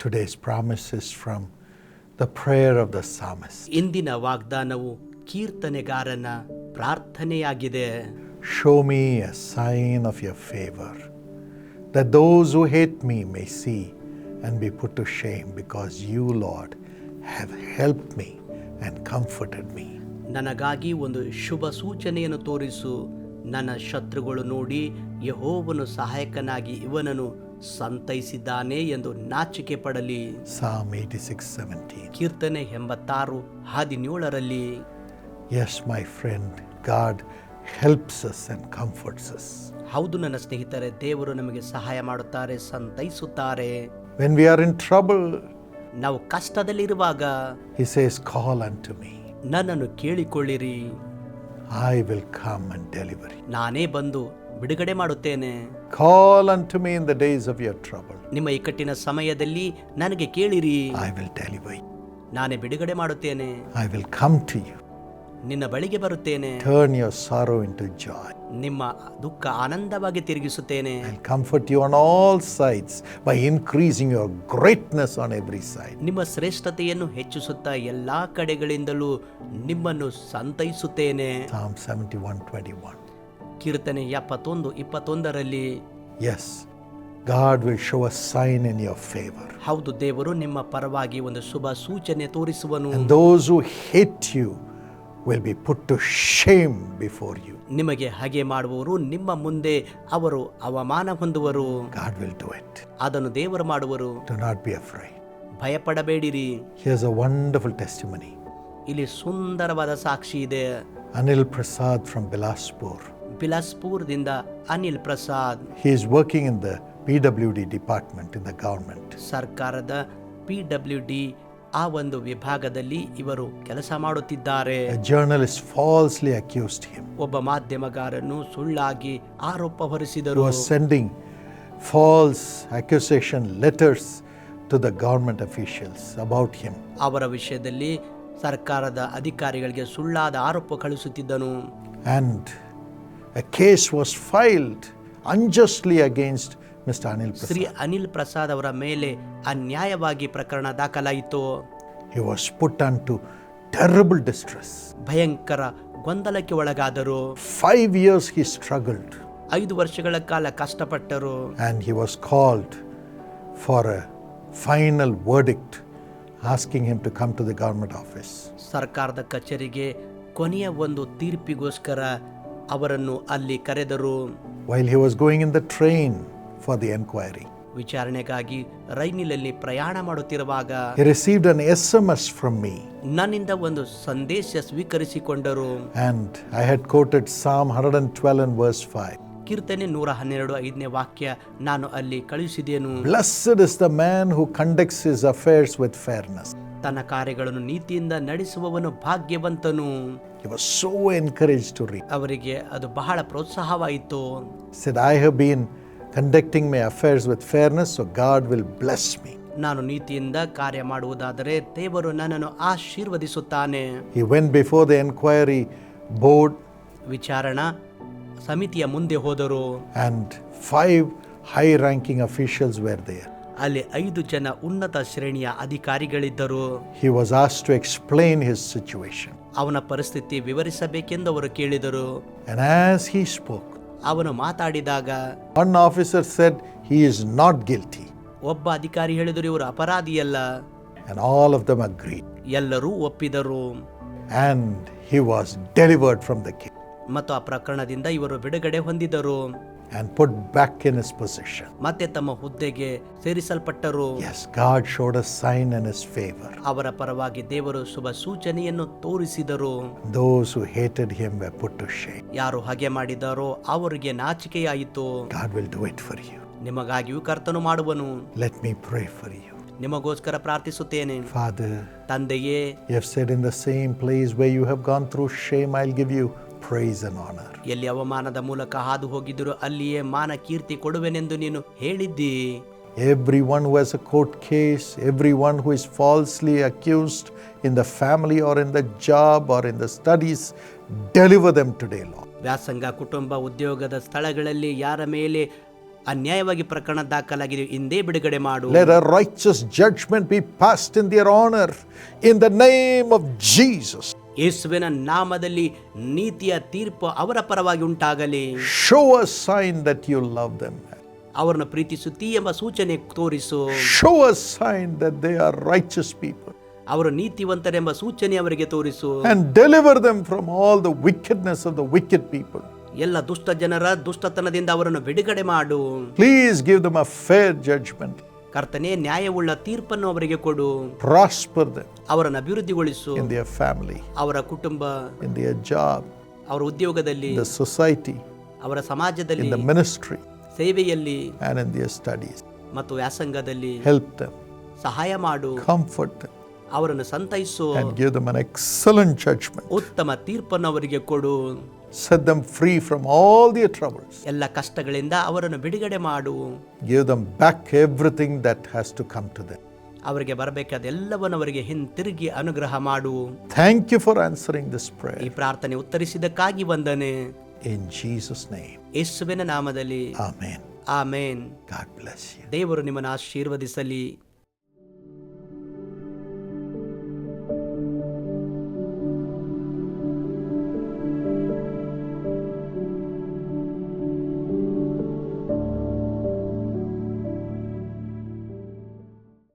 Today's promise is from the prayer of the psalmist. ಇಂದಿನ ವಾಗ್ದಾನವು ಕೀರ್ತನೆಗಾರನ ಪ್ರಾರ್ಥನೆಯಾಗಿದೆ Show me a sign of your favor, that those who hate me may see and be put to shame, because you, Lord, have helped me and comforted me. ನನಗಾಗಿ ಒಂದು ಶುಭ ಸೂಚನೆಯನ್ನು ತೋರಿಸು ನನ್ನ ಶತ್ರುಗಳು ನೋಡಿ ಯಹೋವನು ಸಹಾಯಕನಾಗಿ ಇವನನ್ನು ಸಂತೈಸಿದ್ದಾನೆ ಎಂದು ನಾಚಿಕೆ ಪಡಲಿ Psalm 86 17. ಕೀರ್ತನೆ ಎಂಬತ್ತಾರು ಹದಿನೇಳರಲ್ಲಿ as my friend God helps us and comforts us. ಹೌದು ನನ್ನ ಸ್ನೇಹಿತರೆ ದೇವರು ನಮಗೆ ಸಹಾಯ ಮಾಡುತ್ತಾರೆ ಸಂತೈಸುತ್ತಾರೆ When we are in trouble, ನಾವು ಕಷ್ಟದಲ್ಲಿರುವಾಗ He says, Call unto me. ನನ್ನನ್ನು ಕೇಳಿಕೊಳ್ಳಿರಿ I will come and deliver you. ನಾನೇ ಬಂದು ಬಿಡುಗಡೆ ಮಾಡುತ್ತೇನೆ Call unto me in the days of your trouble. ನಿಮ್ಮ ಇಕ್ಕಟ್ಟಿನ ಸಮಯದಲ್ಲಿ ನನಗೆ ಕೇಳಿರಿ. I will tell you. ನಾನೇ ಬಿಡುಗಡೆ ಮಾಡುತ್ತೇನೆ. I will come to you. ನಿನ್ನ ಬಳಿಗೆ ಬರುತ್ತೇನೆ. Turn sorrow into joy ನಿಮ್ಮ ದುಃಖ ಆನಂದವಾಗಿ ತಿರುಗಿಸುತ್ತೇನೆ. I comfort you on all sides by increasing your greatness on every side ನಿಮ್ಮ ಶ್ರೇಷ್ಠತೆಯನ್ನು ಹೆಚ್ಚಿಸುತ್ತಾ ಎಲ್ಲಾ ಕಡೆಗಳಿಂದಲೂ ನಿಮ್ಮನ್ನು ಸಂತೈಸುತ್ತೇನೆ. ಸಾಮ್ ಸೆವೆಂಟಿ ಒನ್ ಟ್ವೆಂಟಿ ಒನ್ ಕೀರ್ತನೆ ಎಪ್ಪತ್ತೊಂದು ಇಪ್ಪತ್ತೊಂದರಲ್ಲಿ Yes, God will show a sign in your favor. ಹೌದು ದೇವರು ನಿಮ್ಮ ಪರವಾಗಿ ಒಂದು ಶುಭ ಸೂಚನೆ ತೋರಿಸುವನು And those who hate you will be put to shame before you. ನಿಮಗೆ ಹಾಗೆ ಮಾಡುವವರು ನಿಮ್ಮ ಮುಂದೆ ಅವರು ಅವಮಾನ ಹೊಂದುವರು God will do it. ಅದನ್ನು ದೇವರು ಮಾಡುವರು Do not be afraid. ಭಯಪಡಬೇಡಿರಿ Here's a wonderful testimony. ಇಲ್ಲಿ ಸುಂದರವಾದ ಸಾಕ್ಷಿ ಇದೆ Anil Prasad from Bilaspur. ಬಿಲಾಸ್ಪುರದಿಂದ Anil Prasad He is working in the PWD department in the government. ಸರ್ಕಾರದ ಪಿ ಡಬ್ಲ್ಯೂ ಡಿ ಆ ಒಂದು ವಿಭಾಗದಲ್ಲಿ ಇವರು ಕೆಲಸ ಮಾಡುತ್ತಿದ್ದಾರೆ A journalist falsely accused him. ಒಬ್ಬ ಮಾಧ್ಯಮಗಾರನು ಸುಳ್ಳಾಗಿ ಆರೋಪ ಹೊರಿಸಿದರು was sending false accusation letters to the government officials about him. ಅವರ ವಿಷಯದಲ್ಲಿ ಸರ್ಕಾರದ ಅಧಿಕಾರಿಗಳಿಗೆ ಸುಳ್ಳಾದ ಆರೋಪ ಕಳಿಸುತ್ತಿದ್ದನು And a case was filed unjustly against Mr. Anil Prasad. Shri Anil Prasad ಅವರ ಮೇಲೆ ಅನ್ಯಾಯವಾಗಿ ಪ್ರಕರಣ ದಾಖಲಾಯಿತು He was put unto terrible distress. ಭಯಂಕರ ಗೊಂದಲಕ್ಕೆ ಒಳಗಾದರು Five years he struggled ಐದು ವರ್ಷಗಳ ಕಾಲ ಕಷ್ಟಪಟ್ಟರು and he was called for a final verdict asking him to come to the government office. ಸರ್ಕಾರದ ಕಚೇರಿಗೆ ಕೊನೆಯ ಒಂದು ತೀರ್ಪಿಗೋಸ್ಕರ ಅವರನ್ನು ಅಲ್ಲಿ ಕರೆದರು While he was going in the train for the enquiry, ವಿಚಾರಣೆಗಾಗಿ ರೈಲಿನಲ್ಲಿ ಪ್ರಯಾಣ ಮಾಡುತ್ತಿರುವಾಗ he received an SMS from me ನನ್ನಿಂದ ಒಂದು ಸಂದೇಶ ಸ್ವೀಕರಿಸಿಕೊಂಡರು and I had quoted Psalm 112 and verse 5. ಕೀರ್ತನೆ ನೂರ ಹನ್ನೆರಡು ಐದನೇ ವಾಕ್ಯ ನಾನು ಅಲ್ಲಿ ಕಳುಹಿಸಿದೆನು Blessed is the man who conducts his affairs with fairness. ತನ್ನ ಕಾರ್ಯಗಳನ್ನು ನೀತಿಯಿಂದ ನಡೆಸುವವನು ಭಾಗ್ಯವಂತನು encouraged to read. ಅವರಿಗೆ ಅದು ಬಹಳ ಪ್ರೋತ್ಸಾಹವಾಯಿತು have been conducting my affairs with fairness, so God will bless me. ನಾನು ನೀತಿಯಿಂದ ಕಾರ್ಯ ಮಾಡುವುದಾದರೆ ದೇವರು ನನ್ನನ್ನು ಆಶೀರ್ವದಿಸುತ್ತಾನೆ went before the enquiry board, ವಿಚಾರಣಾ ಸಮಿತಿಯ ಮುಂದೆ ಹೋದರು and five high ranking officials were there. ಅಲ್ಲಿ ಐದು ಜನ ಉನ್ನತ ಶ್ರೇಣಿಯ ಅಧಿಕಾರಿಗಳಿದ್ದರು He was asked to explain his situation. ಅವನ ಪರಿಸ್ಥಿತಿ ವಿವರಿಸಬೇಕೆಂದು ಅವರು ಕೇಳಿದರು And as he spoke, ಅವನು ಮಾತಾಡಿದಾಗ one officer said, He is not guilty. ಒಬ್ಬ ಅಧಿಕಾರಿ ಹೇಳಿದರು ಇವರು ಅಪರಾಧಿಯಲ್ಲ And all of them agreed. ಎಲ್ಲರೂ ಒಪ್ಪಿದರು And he was delivered from the king ಮತ್ತು ಆ ಪ್ರಕರಣದಿಂದ ಇವರು ಬಿಡುಗಡೆ ಹೊಂದಿದರು and put back in his position. ಮತ್ತೆ ತಮ್ಮ ಹುದ್ದೆಗೆ ಸೇರಿಸಲ್ಪಟ್ಟರು Yes, God showed a sign in his favor. ಅವರ ಪರವಾಗಿ ದೇವರು ಶುಭ ಸೂಚನೆಯನ್ನು ತೋರಿಸಿದರು Those who hated him were put to shame. ಯಾರು ಹಾಗೆ ಮಾಡಿದಾರೋ ಅವರಿಗೆ ನಾಚಿಕೆಯಾಯಿತು God will do it for you. ನಿಮಗಾಗಿಯೂ ಕರ್ತನು ಮಾಡುವನು Let me pray for you. ನಿಮಗೋಸ್ಕರ ಪ್ರಾರ್ಥಿಸುತ್ತೇನೆ Father, ತಂದೆಯೇ you have said in the same place where you have gone through shame, I'll give you praise and honor. ಎಲ್ಲಿ ಅವಮಾನದ ಮೂಲಕ ಹಾದು ಹೋಗಿದ್ರು ಅಲ್ಲಿಯೇ ಮಾನ ಕೀರ್ತಿ ಕೊಡುವೆನೆಂದು ನೀನು ಹೇಳಿದ್ದಿ Everyone who has a court case, everyone who is falsely accused in the family or in the job or in the studies, deliver them today, Lord. ವ್ಯಾಸಂಗ ಕುಟುಂಬ ಉದ್ಯೋಗದ ಸ್ಥಳಗಳಲ್ಲಿ ಯಾರ ಮೇಲೆ ಅನ್ಯಾಯವಾಗಿ ಪ್ರಕರಣ ದಾಖಲಾಗಿದೆ ಹಿಂದೆ ಬಿಡುಗಡೆ ಮಾಡು Let a righteous judgment be passed in their honor in the name of Jesus. ಯೇಸುವಿನ ನಾಮದಲ್ಲಿ ನೀತಿಯ ತೀರ್ಪು ಅವರ ಪರವಾಗಿ ಉಂಟಾಗಲಿ. Show a sign that you love them ಅವರನ್ನು ಪ್ರೀತಿಸುತ್ತಿ ಎಂಬ ಸೂಚನೆ ತೋರಿಸು. Show a sign that they are righteous people. ಅವರು ನೀತಿವಂತರೆಂಬ ಸೂಚನೆ ಅವರಿಗೆ ತೋರಿಸು. And deliver them from all the wickedness of the wicked people ಎಲ್ಲ ದುಷ್ಟ ಜನರ ದುಷ್ಟತನದಿಂದ ಅವರನ್ನು ಬಿಡುಗಡೆ ಮಾಡು. Please give them a fair judgment. ಕರ್ತನೇ ನ್ಯಾಯವುಳ್ಳ ತೀರ್ಪನ್ನು ಅವರಿಗೆ ಕೊಡು. ಅವರನ್ನು ಅಭಿವೃದ್ಧಿಗೊಳಿಸು. ಫ್ಯಾಮಿಲಿ ಅವರ ಕುಟುಂಬ ಜಾಬ್ ಅವರ ಉದ್ಯೋಗದಲ್ಲಿ ಸೊಸೈಟಿ ಅವರ ಸಮಾಜದಲ್ಲಿ ಮಿನಿಸ್ಟ್ರಿ ಸೇವೆಯಲ್ಲಿ ಸ್ಟಡೀಸ್ ಮತ್ತು ವ್ಯಾಸಂಗದಲ್ಲಿ ಹೆಲ್ಪ್ ಸಹಾಯ ಮಾಡು. ಕಂಫರ್ಟ್ ಅವರನ್ನು ಸಂತೈಸು. ಉತ್ತಮ ತೀರ್ಪನ್ನು ಅವರಿಗೆ ಕೊಡು. Set them free from all their troubles. ಎಲ್ಲ ಕಷ್ಟಗಳಿಂದ ಅವರನ್ನು ಬಿಡುಗಡೆ ಮಾಡು Give them back everything that has to come to them. ಅವರಿಗೆ ಬರಬೇಕಾದ ಎಲ್ಲವನ್ನು ಅವರಿಗೆ ಹಿಂತಿರುಗಿ ಅನುಗ್ರಹ ಮಾಡು Thank you for answering this ಈ prayer. ಪ್ರಾರ್ಥನೆ ಉತ್ತರಿಸಿದ್ದಕ್ಕಾಗಿ ವಂದನೆ In Jesus' name. ಯೇಸುವಿನ ನಾಮದಲ್ಲಿ Amen. Amen God bless you. ದೇವರು ನಿಮ್ಮನ್ನು ಆಶೀರ್ವದಿಸಲಿ